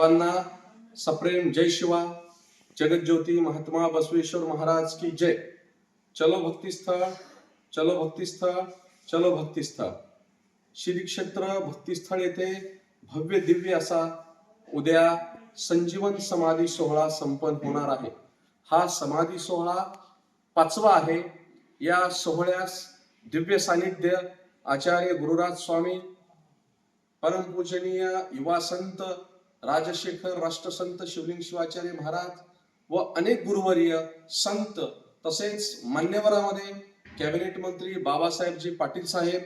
सर्वांना सप्रेम जय शिवा. जगज्योती महात्मा बसवेश्वर महाराज की जय. चलो भक्तिस्थळ चलो भक्तिस्थळ चलो भक्तिस्थळ. श्री क्षेत्र भक्तिस्थळ येथे भव्य दिव्य असा उद्या संजीवन समाधी सोहळा संपन्न होणार आहे. हा समाधी सोहळा पाचवा आहे. या सोहळ्यास दिव्य सानिध्य आचार्य गुरुराज स्वामी परमपूजनीय युवा संत राजशेखर राष्ट्रसंत शिवलिंग शिवाचार्य महाराज व अनेक गुरुवर्य संत तसेच मान्यवरामध्ये कॅबिनेट मंत्री बाबासाहेबजी पाटील साहेब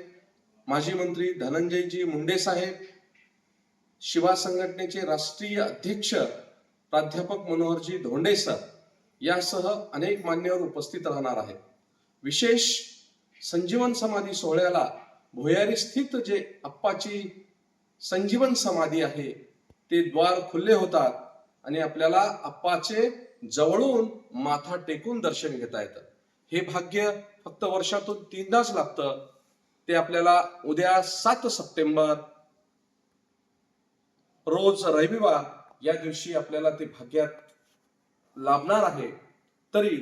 माजी मंत्री धनंजयजी मुंडे साहेब शिवा संघटनेचे राष्ट्रीय अध्यक्ष प्राध्यापक मनोहरजी धोंडे सर यासह अनेक मान्यवर उपस्थित राहणार आहेत. विशेष संजीवन समाधी सोहळ्याला भुयारी स्थित जे अप्पाची संजीवन समाधी आहे ते द्वार खुले होतात आणि आपल्याला अप्पाचे जवळून माथा टेकून दर्शन घेता येतं. हे भाग्य फक्त वर्षातून तीनदाच लागतं. ते आपल्याला उद्या सात सप्टेंबर रोज रविवार या दिवशी आपल्याला ते भाग्यात लाभणार आहे. तरी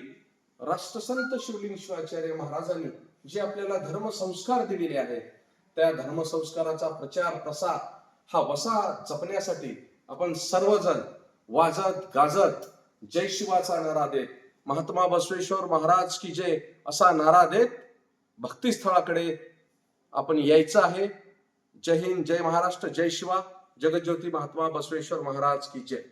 राष्ट्रसंत शिवलिंग शिवाचार्य महाराजांनी जे आपल्याला धर्मसंस्कार दिलेले आहेत त्या धर्मसंस्काराचा प्रचार प्रसार हा वसा जपण्यासाठी आपण सर्वजण वाजत गाजत जय शिवाचा नारा देत. महात्मा बसवेश्वर महाराज की जय असा नारा देत भक्तिस्थळाकडे आपण यायचं आहे. जय हिंद जय महाराष्ट्र जय शिवा. जगज्योती महात्मा बसवेश्वर महाराज की जय.